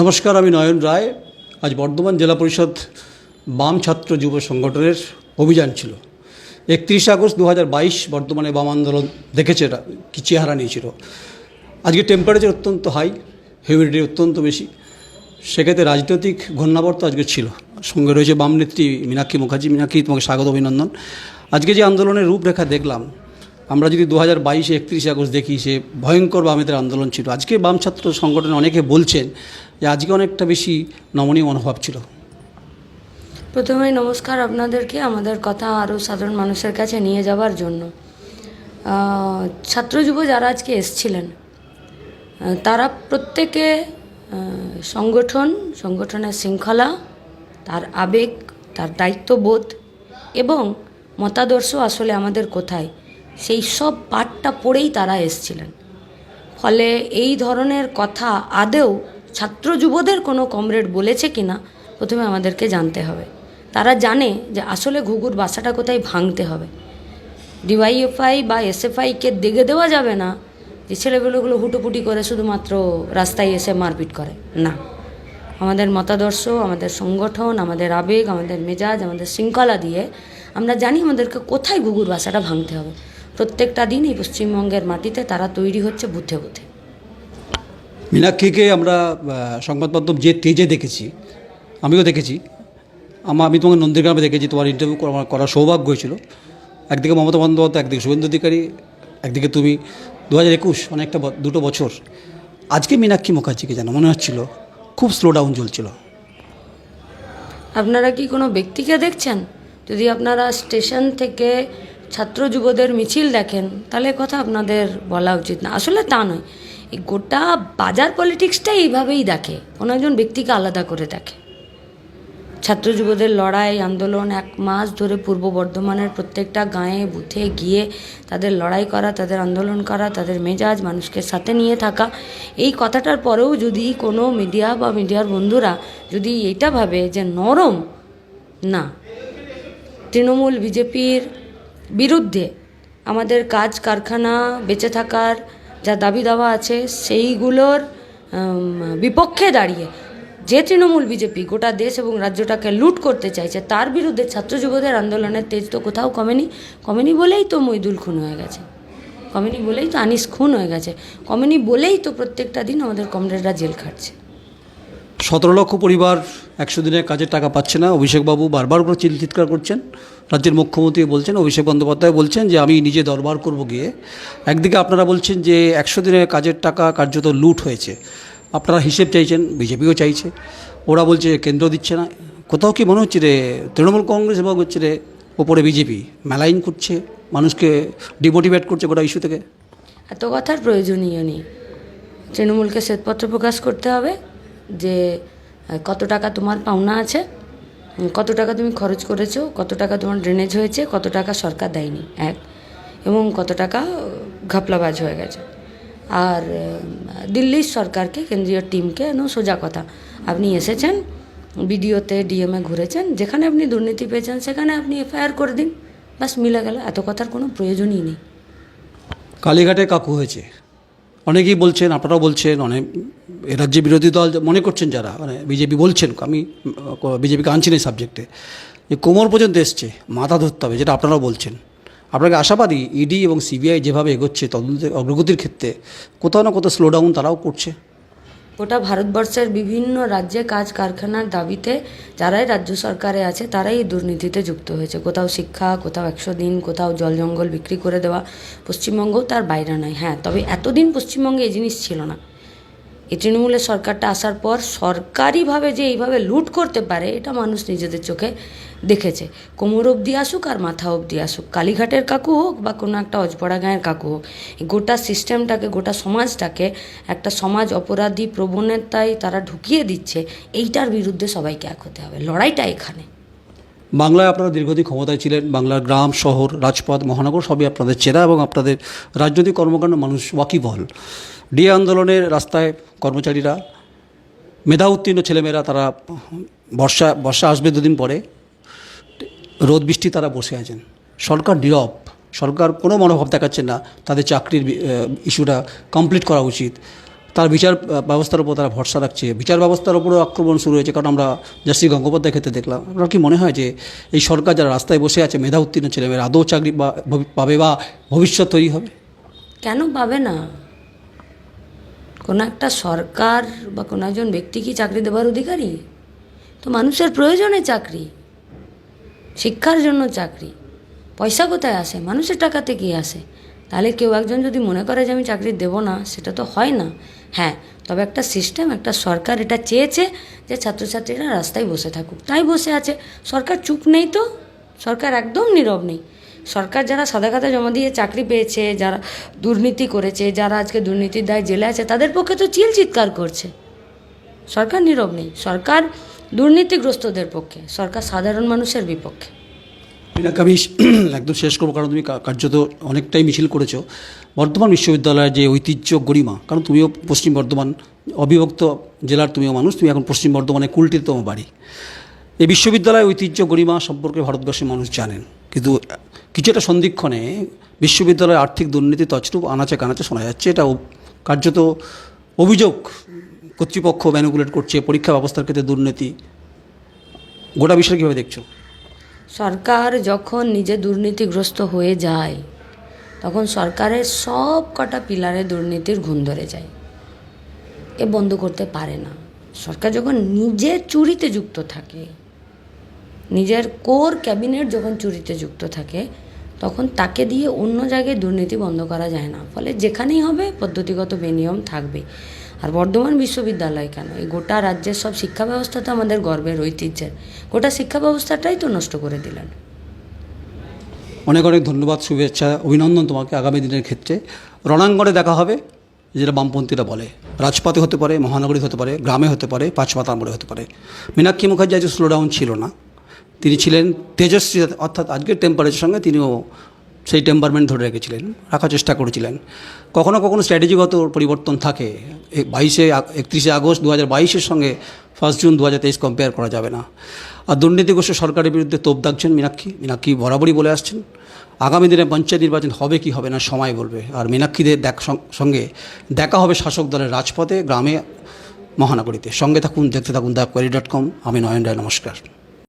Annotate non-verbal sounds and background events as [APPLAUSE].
নমস্কার, আমি নয়ন রায়। আজ বর্ধমান জেলা পরিষদ বাম ছাত্র যুব সংগঠনের অভিযান ছিল। একত্রিশে আগস্ট দু হাজার বাইশ বর্ধমানে বাম আন্দোলন দেখেছে এটা, কি চেহারা নিয়েছিল। আজকে টেম্পারেচার অত্যন্ত হাই হিউমিডিটি অত্যন্ত বেশি। সেক্ষেত্রে রাজনৈতিক ঘূর্ণাবর্ত আজকে ছিল। সঙ্গে রয়েছে বাম নেত্রী মীনাক্ষী মুখার্জি। মীনাক্ষী, তোমাকে স্বাগত, অভিনন্দন। আজকে যে আন্দোলনের রূপরেখা দেখলাম আমরা যদি দু হাজার বাইশে একত্রিশে আগস্ট দেখি, সে ভয়ঙ্কর বামেদের আন্দোলন ছিল। আজকে বাম ছাত্র সংগঠনে অনেকে বলছেন যে আজকে অনেকটা বেশি নমনীয় মনোভাব ছিল। প্রথমেই নমস্কার আপনাদেরকে আমাদের কথা আরও সাধারণ মানুষের কাছে নিয়ে যাওয়ার জন্য। ছাত্র যুব যারা আজকে এসছিলেন তারা প্রত্যেকে সংগঠন, সংগঠনের শৃঙ্খলা, তার আবেগ, তার দায়িত্ববোধ এবং মতাদর্শ আসলে আমাদের কোথায়? সেই সব পাঠটা পড়েই তারা এসছিলেন। ফলে এই ধরনের কথা আদেও ছাত্র যুবদের কোনো কমরেড বলেছে কিনা প্রথমে আমাদেরকে জানতে হবে। তারা জানে যে আসলে ঘুঘুর বাসাটা কোথায় ভাঙতে হবে। ডিওয়াইএফআই বা এসএফআইকে দেখে দেওয়া যাবে না যে ছেলেগুলোগুলো হুটোপুটি করে শুধুমাত্র রাস্তায় এসে মারপিট করে। না। আমাদের মতাদর্শ, আমাদের সংগঠন, আমাদের আবেগ, আমাদের মেজাজ, আমাদের শৃঙ্খলা দিয়ে আমরা জানি আমাদেরকে কোথায় ঘুঘুর বাসাটা ভাঙতে হবে। প্রত্যেকটা দিন এই পশ্চিমবঙ্গের মাটিতে তারা তৈরি হচ্ছে বুথে বুথে। মীনাক্ষীকে আমরা সংবাদ মাধ্যম যে তেজে দেখেছি আমিও দেখেছি। আমার আমি তোমাকে নন্দীগ্রামে দেখেছি তোমার ইন্টারভিউ করা- করার সৌভাগ্য হয়েছিল। একদিকে মমতা বন্দ্যোপাধ্যায় একদিকে শুভেন্দু অধিকারী একদিকে তুমি। দু হাজার একুশ অনেকটা ব- দুটো বছর। আজকে মীনাক্ষী মুখার্জিকে যেন মনে হচ্ছিল খুব স্লো ডাউন চলছিল। আপনারা কি কোনো ব্যক্তিকে দেখছেন? যদি আপনারা স্টেশন থেকে ছাত্র যুবদের মিছিল দেখেন, তাহলে কথা আপনাদের বলা উচিত না। আসলে তা নয়। এই গোটা বাজার পলিটিক্সটাই এইভাবেই দেখে। কোনো একজন ব্যক্তিকে আলাদা করে দেখে। ছাত্র যুবদের লড়াই, আন্দোলন এক মাস ধরে পূর্ব বর্ধমানের প্রত্যেকটা গাঁয়ে, বুথে গিয়ে তাদের লড়াই করা, তাদের আন্দোলন করা, তাদের মেজাজ, মানুষকে সাথে নিয়ে থাকা। এই কথাটার পরেও যদি কোনো মিডিয়া বা মিডিয়ার বন্ধুরা যদি এটা ভাবে যে নরম, না। তৃণমূল, বিজেপির বিরুদ্ধে আমাদের কাজ কারখানা বেঁচে থাকার যা দাবি দাওয়া আছে, সেইগুলোর বিপক্ষে দাঁড়িয়ে যে তৃণমূল বিজেপি গোটা দেশ এবং রাজ্যটাকে লুট করতে চাইছে, তার বিরুদ্ধে ছাত্র যুবদের আন্দোলনের তেজ তো কোথাও কমেনি। কমেনি বলেই তো মইদুল খুন হয়ে গেছে। কমেনি বলেই তো আনিস খুন হয়ে গেছে। কমেনি বলেই তো প্রত্যেকটা দিন আমাদের কমরেডরা জেল খাটছে। সতেরো লক্ষ পরিবার একশো দিনের কাজের টাকা পাচ্ছে না। অভিষেকবাবু বারবার করে চিল চিৎকার করছেন। রাজ্যের মুখ্যমন্ত্রী বলছেন, অভিষেক বন্দ্যোপাধ্যায় বলছেন যে আমি নিজে দরবার করব গিয়ে। একদিকে আপনারা বলছেন যে একশো দিনের কাজের টাকা কার্যত লুট হয়েছে। আপনারা হিসেব চাইছেন, বিজেপিও চাইছে। ওরা বলছে কেন্দ্র দিচ্ছে না। কোথাও কি মনে হচ্ছে রে, তৃণমূল কংগ্রেস এবং হচ্ছে রে ওপরে বিজেপি মেলাইন করছে, মানুষকে ডিমোটিভেট করছে গোটা ইস্যু থেকে? এত কথার প্রয়োজনীয় নেই। তৃণমূলকে শ্বেতপত্র প্রকাশ করতে হবে। যে কত টাকা তোমার পাওনা আছে কত টাকা তুমি খরচ করেছ, কত টাকা তোমার ড্রেনেজ হয়েছে, কত টাকা সরকার দেয়নি, এক, এবং কত টাকা ঘাপলাবাজ হয়ে গেছে। আর দিল্লির সরকারকে, কেন্দ্রীয় টিমকে, নো, সোজা কথা, আপনি এসেছেন, বিডিওতে ডিএমএ ঘুরেছেন, যেখানে আপনি দুর্নীতি পেয়েছেন, সেখানে আপনি এফআইআর করে দিন বাস মিলে গেল, এত কথার কোনো প্রয়োজনই নেই। কালীঘাটে কাকু হয়েছে। অনেকেই বলছেন, আপনারাও বলছেন, অনেক রাজ্যে বিরোধী দল মনে করছেন যারা মানে বিজেপি বলছেন, আমি বিজেপিকে আনছি না এই সাবজেক্টে, যে কোমর পর্যন্ত এসছে, মাথা ধরতে হবে, যেটা আপনারাও বলছেন। আপনাকে আশাবাদী, ইডি এবং সিবিআই যেভাবে এগোচ্ছে তদন্তের অগ্রগতির ক্ষেত্রে, কোথাও না কোথাও স্লোডাউন তারাও করছে। গোটা ভারতবর্ষের বিভিন্ন রাজ্যে কাজ কারখানার দাবিতে যারাই রাজ্য সরকারে আছে, তারাই এই দুর্নীতিতে যুক্ত হয়েছে। কোথাও শিক্ষা, কোথাও একশো দিন, কোথাও জল জঙ্গল বিক্রি করে দেওয়া, পশ্চিমবঙ্গও তার বাইরে নয়। হ্যাঁ তবে এতদিন পশ্চিমবঙ্গে এই জিনিস ছিল না। এই তৃণমূলের সরকারটা আসার পর সরকারিভাবে যে এইভাবে লুট করতে পারে, এটা মানুষ নিজেদের চোখে দেখেছে। কোমর অবধি আসুক আর মাথা অবধি আসুক, কালীঘাটের কাকু হোক বা কোনো একটা অজপড়া গাঁয়ের কাকু হোক গোটা সিস্টেমটাকে, গোটা সমাজটাকে একটা সমাজ অপরাধী প্রবণতায় তারা ঢুকিয়ে দিচ্ছে, এইটার বিরুদ্ধে সবাইকে এক হতে হবে। লড়াইটা এখানে। বাংলায় আপনারা দীর্ঘদিন ক্ষমতায় ছিলেন, বাংলার গ্রাম, শহর, রাজপথ, মহানগর সবই আপনাদের চেনা এবং আপনাদের রাজনৈতিক কর্মকাণ্ড মানুষ ওয়াকিবহল। ডিএ আন্দোলনের রাস্তায় কর্মচারীরা মেধা উত্তীর্ণ ছেলেমেয়েরা তারা বর্ষা বর্ষা আসবে দুদিন পরে, রোদ, বৃষ্টি তারা বসে আছেন। সরকার নীরব, সরকার কোনো মনোভাব দেখাচ্ছে না, তাদের চাকরির ইস্যুটা কমপ্লিট করা উচিত। তার বিচার ব্যবস্থার উপর তারা ভরসা রাখছে। বিচার ব্যবস্থার উপরও আক্রমণ শুরু হয়েছে, কারণ আমরা জাস্টিস গঙ্গোপাধ্যায় ক্ষেত্রে দেখলাম। আপনার কি মনে হয় যে এই সরকার যারা রাস্তায় বসে আছে মেধা উত্তীর্ণ ছেলেমেয়েরা, আদৌ চাকরি পাবে বা ভবিষ্যৎ তৈরি হবে? কেন পাবে না? কোনো একটা সরকার বা কোনো একজন ব্যক্তি কি চাকরি দেওয়ার অধিকারী? তো মানুষের প্রয়োজনে চাকরি, শিক্ষার জন্য চাকরি, পয়সা কোথায় আসে? মানুষের টাকা থেকেই আসে? তাহলে কেউ একজন যদি মনে করে যে আমি চাকরি দেবো না, সেটা তো হয় না। হ্যাঁ তবে একটা সিস্টেম একটা সরকার এটা চেয়েছে যে ছাত্রছাত্রীরা রাস্তায় বসে থাকুক। তাই বসে আছে। সরকার চুপ নেই তো? সরকার একদম নীরব নেই। সরকার যারা সাদা খাতা জমা দিয়ে চাকরি পেয়েছে, যারা দুর্নীতি করেছে, যারা আজকে দুর্নীতির দায় জেলে আছে, তাদের পক্ষে তো চিল চিৎকার করছে। সরকার নীরব নেই। সরকার দুর্নীতিগ্রস্তদের পক্ষে। সরকার সাধারণ মানুষের বিপক্ষে। মিনাকে আমি [CLEARS THROAT] একদম শেষ করব, কারণ তুমি কার্যত অনেকটাই মিছিল করেছ। বর্ধমান বিশ্ববিদ্যালয়ের যে ঐতিহ্য গরিমা, কারণ তুমিও পশ্চিম বর্ধমান অবিভক্ত জেলার তুমিও মানুষ, তুমি এখন পশ্চিম বর্ধমানে কুলটিতম বাড়ি। এই বিশ্ববিদ্যালয়ের ঐতিহ্য গরিমা সম্পর্কে ভারতবর্ষের মানুষ জানেন। কিন্তু কিছুটা সন্ধিক্ষণে বিশ্ববিদ্যালয়ের আর্থিক দুর্নীতি তছরূপ আনাচে কানাচে শোনা যাচ্ছে। এটা কার্যত অভিযোগ কর্তৃপক্ষ ম্যানুকুলেট করছে, পরীক্ষা ব্যবস্থার ক্ষেত্রে দুর্নীতি। গোটা বিষয় কীভাবে দেখছ? সরকার যখন নিজে দুর্নীতিগ্রস্ত হয়ে যায়, তখন সরকারের সব কটা পিলারে দুর্নীতির ঘুম ধরে যায়। এ বন্ধ করতে পারে না। সরকার যখন নিজে চুরিতে যুক্ত থাকে, নিজের কোর ক্যাবিনেট যখন চুরিতে যুক্ত থাকে, তখন তাকে দিয়ে অন্য জায়গায় দুর্নীতি বন্ধ করা যায় না। ফলে যেখানেই হবে পদ্ধতিগত বেনিয়ম থাকবে। আর বর্ধমান বিশ্ববিদ্যালয় কেন? এই গোটা রাজ্যের সব শিক্ষা ব্যবস্থা তো আমাদের গর্বের ঐতিহ্যের। গোটা শিক্ষা ব্যবস্থাটাই তো নষ্ট করে দিলেন। অনেক অনেক ধন্যবাদ, শুভেচ্ছা, অভিনন্দন তোমাকে আগামী দিনের ক্ষেত্রে। রণাঙ্গনে দেখা হবে, যেটা বামপন্থীরা বলে। রাজপথে হতে পারে, মহানগরী হতে পারে, গ্রামে হতে পারে, পাঁচমাতা মোড়ে হতে পারে। মীনাক্ষী মুখার্জি আজ স্লোডাউন ছিল না। তিনি ছিলেন তেজস্বী, অর্থাৎ আজকের টেম্পারেচার সঙ্গে তিনিও সেই টেম্পারমেন্ট ধরে রেখেছিলেন, রাখার চেষ্টা করেছিলেন। কখনো কখনো স্ট্র্যাটেজিগত পরিবর্তন থাকে। বাইশে একত্রিশে আগস্ট দু হাজার বাইশের সঙ্গে ফার্স্ট জুন দু হাজার তেইশ কম্পেয়ার করা যাবে না। আর দুর্নীতিগ্রস্ত সরকারের বিরুদ্ধে তোপ দাগছেন মীনাক্ষী। মীনাক্ষী বরাবরই বলে আসছেন, আগামী দিনে পঞ্চায়েত নির্বাচন হবে কি হবে না সময় বলবে। আর মীনাক্ষীদের দেখ সঙ্গে দেখা হবে শাসক দলের রাজপথে, গ্রামে মহানগরীতে। সঙ্গে থাকুন, দেখতে থাকুন, দ্য কোয়ারি ডট কম। আমি নয়ন রায়, নমস্কার।